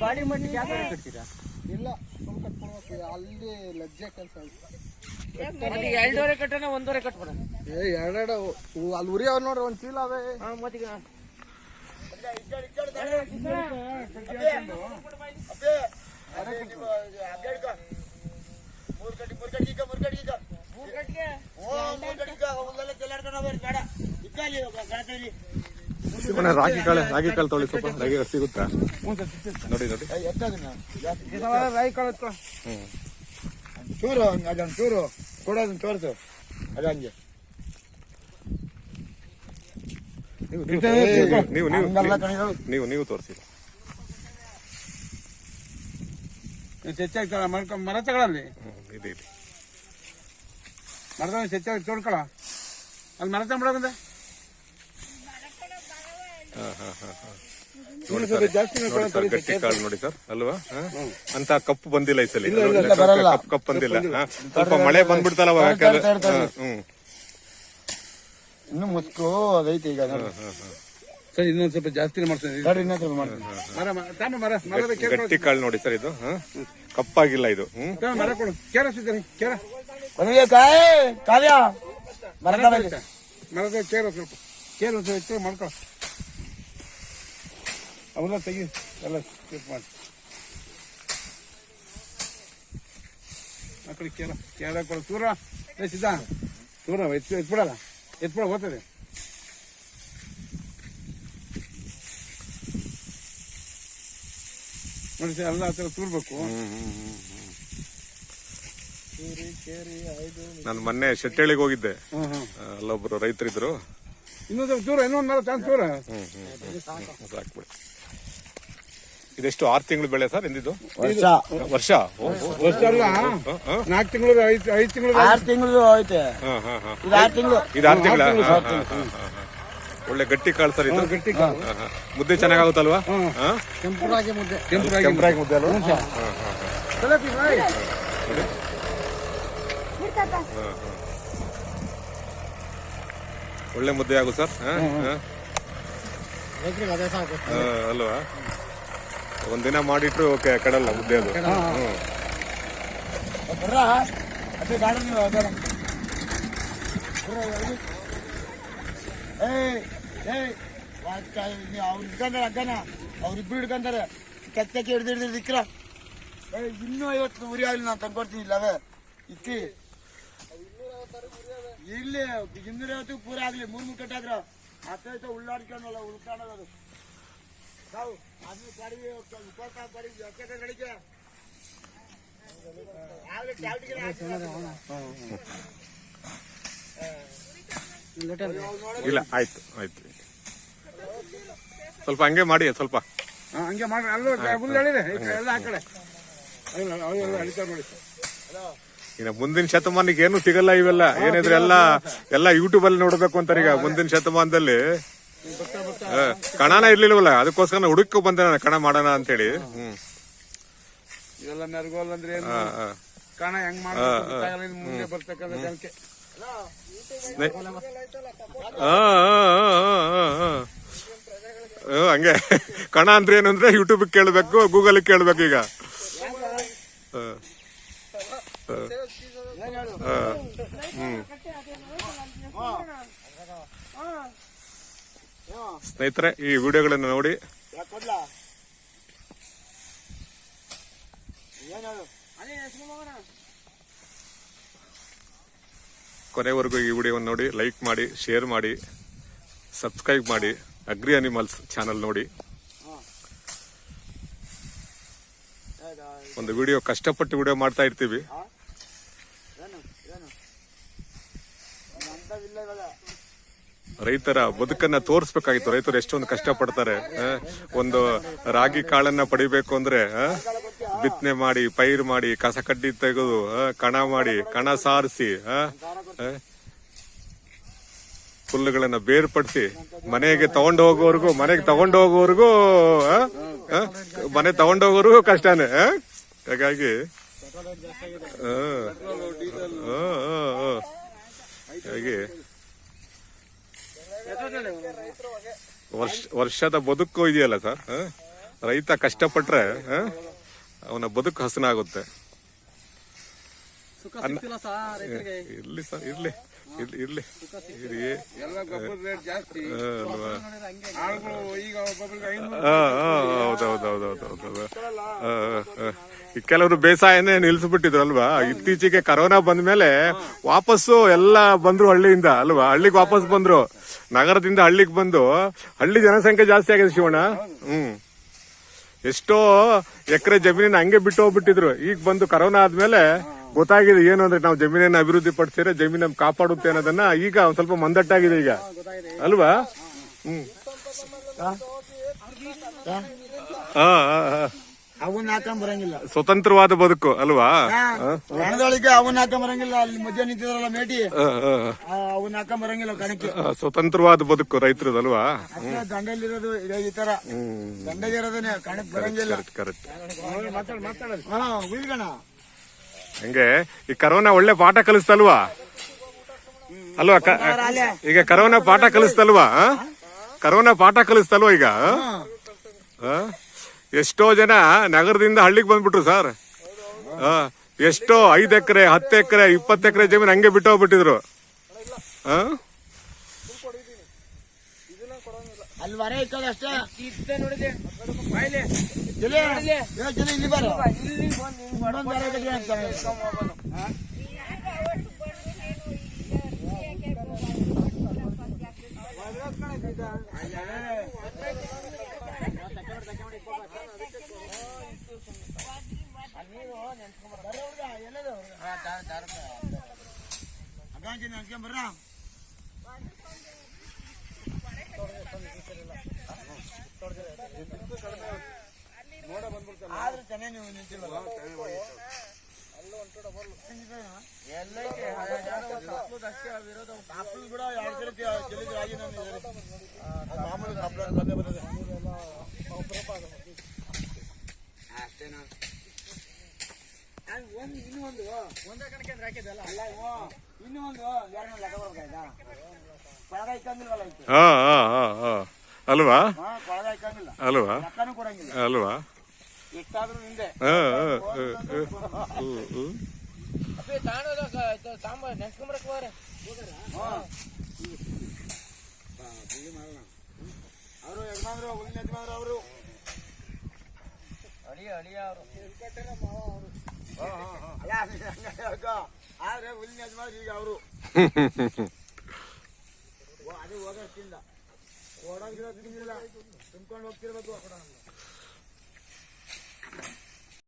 Body ಮಟ್ಟಿಗೆ ಯಾಕೆ ಕಟ್ತೀರಾ? ಇಲ್ಲ ಸುಮ್ ಅಲ್ಲಿ ಲಜ್ಜೆ ಕೆಲಸ ಎರಡೂವರೆ ಕಟ್ಟಣ ಒಂದೂವರೆ ಕಟ್ಬಿಡ ಏ ಎರಡೆರಡು ಅಲ್ಲಿ ಉರಿ ಅವ್ ನೋಡ್ರಿ ಒಂದ್ ಚೀಲ ಅವೇ. ಹಾ ಮತ್ತೀಗ. ಶಿವಣ್ಣ ರಾಗಿ ಕಾಳೆ ರಾಗಿ ಕಾಳು ತೊಳಿ ಸ್ವಲ್ಪ. ರಾಗಿ ಕಾಳು ಸಿಗುತ್ತಾ? ನೋಡಿ ನೋಡಿ. ಕಾಳು ಕಳತ್ಕೊ ಚೂರು ಅದೊಂದು ಚೂರು. ಕೊಡೋದನ್ನ ತೋರಿಸು. ಅದ ಹಂಗೆ. ನೀವು ನೀವು ನೀವು ನೀವು ತೋರಿಸಿ. ಚೆಚ್ಚಾಗಿ ಮರ ಮರ ತಗೊಳ್ಳಿ ಇದೆ ಇದೆ. ಮರದ ಹೆಚ್ಚಾಗಿ ತೋಡ್ಕೊಳ? ಅಲ್ಲಿ ಮರ ತಗೊಂಬಿಡೋದಂದೆ ನೋಡಿ ಸರ್ ನೋಡಿ ಸರ್ ಗಟ್ಟಿ ಕಾಳು ನೋಡಿ ಸರ್ ಅಲ್ವಾ? ಹಾ? ಅಂತ ಕಪ್ಪು ಬಂದಿಲ್ಲ ಈ ಸಲ. ಬರಲ್ಲ. ಕಪ್ಪು ಕಪ್ಪು ಬಂದಿಲ್ಲ. ಸ್ವಲ್ಪ ಮಳೆ ಬಂದ್ಬಿಡ್ತಲ್ಲ ಯಾಕಂದ್ರೆ ಹ್ಮ್. ಇನ್ನು ಮುಸ್ಕು ಅದೈತಿ ಈಗ ನೋಡಿ. ಸರ್ ಇನ್ನೊಂದ್ ಸ್ವಲ್ಪ ಜಾಸ್ತಿ ಮಾಡ್ತೀನಿ. ನೋಡ್ರಿ ಇನ್ನೊಂದ್ ಮಾಡ್ತೀನಿ. ಮರ ಮರ ಮರದ ಕೇರ ಗಟ್ಟಿ ಕಾಳು ನೋಡಿ ಸರ್ ಇದು ಹಾ? ಕಪ್ಪಾಗಿಲ್ಲ ಇದು ಮರದ ಮರದ ಕೇರ ಸ್ವಲ್ಪ ಕೇರ ಒಂದು ಸ್ವಲ್ಪ ಎತ್ತು ಮಾಡ್ಕೊ ಅವನ್ನ ತೆಗಿ ಎಲ್ಲ ಸ್ಕಿಪ್ ಮಾಡಿ. ಆ ಕಡೆ ಕೇರ ಕೇರ ಕೊಡು. ತೂರ ಏ ಸಿದ್ಧ ತೂರ ಎತ್ತು ಎತ್ಬಿಡಲ್ಲ ಎತ್ಬಿಡ ಹೋಗ್ತದೆ ನೋಡಿ ಸರ್ ಎಲ್ಲ ಆ ಥರ ತೂರ್ಬೇಕು. ನಾನು ಮೊನ್ನೆ ಶೆಟ್ಟಳ್ಳಿಗೆ ಹೋಗಿದ್ದೆ. ಅಲ್ಲೊಬ್ರು ರೈತರಿದ್ರು. ಇನ್ನೊಂದು ಚೂರ ದೂರ ಇನ್ನೊಂದು ಮರ ಚಾನ್ಸ್ ದೂರ ಹ್ಮ್ ಹ್ಮ್ ಹ್ಮ್. ಅದು ಹಾಕ್ಬಿಡಿ ಇದೆಷ್ಟು ಆರು ತಿಂಗಳು ಬೆಳೆ ಸರ್ ಎಂದಿದ್ದು ವರ್ಷ. ವರ್ಷ? ಓ, ಓ, ವರ್ಷ ಅಲ್ಲ? ನಾಲ್ಕು ತಿಂಗಳು ಐದು ಐದು ತಿಂಗಳು ಆರು ತಿಂಗಳು ಐತೆ ಹಾ, ಹಾ, ಹಾ. ಇದು ಆರು ತಿಂಗಳು. ಇದು ಆರು ತಿಂಗಳ? ಒಳ್ಳೆ ಗಟ್ಟಿ ಕಾಳು ಸರ್ ಇದು. ಗಟ್ಟಿ ಹಾ, ಹಾ. ಮುದ್ದೆ ಚೆನ್ನಾಗಾಗುತ್ತಲ್ವಾ? ಹಾ? ಕೆಂಪು ರಾಗಿ ಮುದ್ದೆ. ಕೆಂಪು ರಾಗಿ ಕೆಂಪರಾಗಿ ಮುದ್ದೆ ಅಲ್ವಾ. ಒಳ್ಳೆ ಮುದ್ದೆ ಆಗು ಸರ್. ಹಾ, ಹಾ. ಹಾ, ಅಲ್ವಾ? ಒಂದಿನ ಮಾಡಿಟ್ರು ಓಕೆ ಕಡಲ್ಲ ಮುದ್ದೆ ಅದು. ಅದೇ ಅದೇ ಅವ್ರು ಹಿಡ್ಕೊಂಡಾರೆ ಅಗ್ಗನ ಅವ್ರಿಬ್ರು ಹಿಡ್ಕೊಂತಾರೆ ಕೆತ್ತಕ್ಕೆ ಹಿಡ್ದು ಹಿಡ್ದು ಇಕ್ರ. ಇನ್ನೂ ಐವತ್ತು ಉರಿ ಆಗಲಿ ನಾನು ತಂದ್ಕೊಡ್ತೀನಿ ಇಲ್ಲವೇ ಇಕ್ಕಿ. ಇಲ್ಲಿ ಇನ್ನೂರ ಐವತ್ತು ಪೂರ ಆಗ್ಲಿ ಮೂರ್ ಮೂರು ಕಟ್ಟಾದ್ರ ಅತ್ತೈತ ಉಳ್ಳಾಡ್ಕೊಂಡಲ್ಲ ಉಳ್ಕೊಂಡದು ಆಗ್ಲೇ ಇಲ್ಲ. ಆಯ್ತು ಆಯ್ತು. ಸ್ವಲ್ಪ ಹಂಗೆ ಮಾಡಿ ಸ್ವಲ್ಪ. ಹಂಗೆ ಮಾಡ್ರಿ ಅಲ್ಲೂ ಹುಲ್ಲು ಎಳಿದೆ ಎಲ್ಲ ಆ ಕಡೆ. ಅಲ್ಲ, ಅವೆಲ್ಲ ಅಳಿತಾವ್ ನೋಡಿ. ಇನ್ನು ಮುಂದಿನ ಶತಮಾನಕ್ಕೆ ಏನು ಸಿಗಲ್ಲ ಇವೆಲ್ಲ. ಏನಿದ್ರೆ ಎಲ್ಲ ಎಲ್ಲ ಯೂಟ್ಯೂಬ್ ಅಲ್ಲಿ ನೋಡ್ಬೇಕು ಅಂತಾರೆ ಈಗ. ಮುಂದಿನ ಶತಮಾನದಲ್ಲಿ ಕಣನ ಇರ್ಲಿಲ್ವಲ್ಲ? ಅದಕ್ಕೋಸ್ಕರ ಹುಡುಕ್ ಬಂದೆ ನಾನು ಕಣ ಮಾಡೋಣ ಅಂತ ಹೇಳಿ ಇದೆಲ್ಲ ಅಂದ್ರೆ ಏನು. ಹೆಂಗ್ ಮಾಡ್ಬೇಕು ಗೊತ್ತಾಗಲ್ಲ ಇನ್ನು ಮುಂದೆ ಬರ್ತಕ್ಕಂಥ ಜನಕ್ಕೆ ಸ್ನೇ- ಆ, ಆ, ಆ, ಆ, ಆ. ಆ, ಹಂಗೆ. ಕಣ ಅಂದ್ರೆ ಏನು ಅಂದ್ರೆ ಯೂಟ್ಯೂಬ್ ಕೇಳ್ಬೇಕು ಗೂಗಲ್ ಕೇಳ್ಬೇಕು ಈಗ ಆ. ಆ. ಆ. ಹ್ಮ್ ಸ್ನೇಹಿತರೆ, ಈ ವಿಡಿಯೋಗಳನ್ನು ನೋಡಿ. ಕೊನೆವರೆಗೂ ಈ ವಿಡಿಯೋವನ್ನು ನೋಡಿ, ಲೈಕ್ ಮಾಡಿ, ಶೇರ್ ಮಾಡಿ, ಸಬ್ಸ್ಕ್ರೈಬ್ ಮಾಡಿ, ಅಗ್ರಿ ಅನಿಮಲ್ಸ್ ಚಾನಲ್ ನೋಡಿ. ಒಂದು ವಿಡಿಯೋ ಕಷ್ಟಪಟ್ಟು ವಿಡಿಯೋ ಮಾಡ್ತಾ ಇರ್ತೀವಿ ಏನು ಏನು ಅಂತವಿಲ್ಲ ಇವಾಗ ರೈತರ ಬದುಕನ್ನ ತೋರಿಸ್ಬೇಕಾಗಿತ್ತು ರೈತರು ಎಷ್ಟೊಂದು ಕಷ್ಟ ಪಡ್ತಾರೆ ಒಂದು ರಾಗಿ ಕಾಳನ್ನ ಪಡಿಬೇಕು ಅಂದ್ರೆ? ಬಿತ್ತನೆ ಮಾಡಿ, ಪೈರು ಮಾಡಿ, ಕಸ ಕಡ್ಡಿ ತೆಗೆದು ಕಣ ಮಾಡಿ, ಕಣ ಸಾರಿಸಿ? ಹುಲ್ಲುಗಳನ್ನ ಬೇರ್ಪಡಿಸಿ, ಮನೆಗೆ ತಗೊಂಡು ಹೋಗೋವರೆಗೂ, ಮನೆಗೆ ತಗೊಂಡು ಹೋಗೋವರೆಗೂ? ಮನೆ ತಗೊಂಡು ಹೋಗೋವರೆಗೂ ಕಷ್ಟನೇ? ಹಾಗಾಗಿ. ಹಾಗೆ ವರ್ಷ ವರ್ಷದ ಬದುಕು ಇದೆಯಲ್ಲ ಸರ್? ರೈತ ಕಷ್ಟಪಟ್ರೆ? ಅವನ ಬದುಕು ಹಸನಾಗುತ್ತೆ ಇರ್ಲಿ ಸರ್ ಇರ್ಲಿ. ಇರ್ಲಿ ಇರ್ಲಿ. ಹೌದೌದೌದೌದೌದು ಕೆಲವರು ಬೇಸಾಯನೇ ನಿಲ್ಸ್ಬಿಟ್ಟಿದ್ರು ಅಲ್ವಾ? ಇತ್ತೀಚೆಗೆ ಕರೋನಾ ಬಂದ್ಮೇಲೆ ವಾಪಸ್ಸು ಎಲ್ಲ ಬಂದ್ರು ಹಳ್ಳಿಯಿಂದ ಅಲ್ವಾ? ಹಳ್ಳಿಗೆ ವಾಪಸ್ ಬಂದ್ರು. ನಗರದಿಂದ ಹಳ್ಳಿಗೆ ಬಂದು ಹಳ್ಳಿ ಜನಸಂಖ್ಯೆ ಜಾಸ್ತಿ ಆಗಿದೆ ಶಿವಣ್ಣ. ಹ್ಮ್. ಎಷ್ಟೋ ಎಕರೆ ಜಮೀನಿನ ಹಂಗೆ ಬಿಟ್ಟು ಹೋಗ್ಬಿಟ್ಟಿದ್ರು. ಈಗ ಬಂದು ಕರೋನಾ ಆದ್ಮೇಲೆ ಗೊತ್ತಾಗಿದೆ ಏನು ಅಂದ್ರೆ ನಾವು ಜಮೀನನ್ನ ಅಭಿವೃದ್ಧಿ ಪಡಿಸಿದ್ರೆ ಜಮೀನ ಕಾಪಾಡುತ್ತೆ ಅನ್ನೋದನ್ನ ಈಗ ಒಂದ್ ಸ್ವಲ್ಪ ಮಂದಟ್ಟಾಗಿದೆ ಈಗ. ಅಲ್ವಾ? ಹ್ಮ್. ಅವನ್ನ ಹಾಕೊಂಡ್ ಬರಂಗಿಲ್ಲ. ಸ್ವತಂತ್ರವಾದ ಬದುಕು ಅಲ್ವಾ? ಕಣದೊಳಗೆ ಅವನ್ನ ಹಾಕೊಂಡ್ ಬರಂಗಿಲ್ಲ. ಅಲ್ಲಿ ಮಧ್ಯ ನಿಂತಿದ್ರಲ್ಲ ಮೇಟಿ. ಅವನ್ನ ಹಾಕೊಂಡ್ ಬರಂಗಿಲ್ಲ ಕಣಕ್ಕೆ. ಸ್ವತಂತ್ರವಾದ ಬದುಕು ರೈತರದ್ದು ಅಲ್ವಾ ಅಷ್ಟೇ ದಂಡಲ್ಲಿರೋದು ಈ ತರ. ದಂಡಗಿರೋದನ್ನೇ ಕಣಕ್ ಬರಂಗಿಲ್ಲ. ಕರೆಕ್ಟ್ ಹಂಗೆ? ಈ ಕರೋನಾ ಒಳ್ಳೆ ಪಾಠ ಕಲಿಸ್ತಲ್ವಾ? ಅಲ್ವಾ? ಈಗ ಕರೋನಾ ಪಾಠ ಕಲಿಸ್ತಲ್ವಾ? ಕರೋನಾ ಪಾಠ ಕಲಿಸ್ತಲ್ವಾ ಈಗ? ಆ? ಎಷ್ಟೋ ಜನ ನಗರದಿಂದ ಹಳ್ಳಿಗೆ ಬಂದ್ಬಿಟ್ರು ಸರ್. ಎಷ್ಟೋ ಐದ್ ಎಕರೆ ಹತ್ತು ಎಕರೆ ಇಪ್ಪತ್ತು ಎಕರೆ ಜಮೀನು ಹಂಗೆ ಬಿಟ್ಟು ಹೋಗ್ಬಿಟ್ಟಿದ್ರು. ಆ? ಅಲ್ಲಿ ವರ ಇಕ್ಕದ ಅಷ್ಟೇ ಇದ್ದೆ ನೋಡಿದೆ ಬಾಯ್ಲೆ ಜಲೆ ಏ, ಜಲೆ ಇಲ್ಲಿ ಬಾರ ಇಲ್ಲಿ ಬಂದು ಹಿಂಗ್ ಇನ್ನೊಂದ್ ವರ ಇಕ್ಕದೆ ಅಂತ ಕಾಣುತ್ತೆ. ಅಗಾಂಜಿ ನೆನ್ಸ್ಕೊಂಬರ್ರ ಆದ್ರೆ ಚೆನ್ನಾಗಿ ನೀವು ನಿಂತಿಲ್ವಲ್ಲ? ಎಲ್ಲೈತೆ ಕಾಪುಲ್ ಕೂಡ ಎರಡು ಸರಿ ಆಗಿ ನಾನು ಮಾಮೂಲಿ ಕಾಪುಲ ಬಂದೇ ಬರ್ತದೆ ಅಷ್ಟೇನಾ ಒಂದು ಇನ್ನೂ ಒಂದು. ಒಂದೇ ಕಣಕ್ಕೆ ಅಂದ್ರೆ ಹಾಕಿದ್ದಲ್ಲ ಅಲ್ಲ? ಅಲ್ವಾ. ಅಲ್ವಾ? ಅಲ್ವಾ. ಅವರು. ಅವರು ಅಳಿಯ ಅಳಿಯ ಅವರು ಅಲ್ಲ ಹಂಗ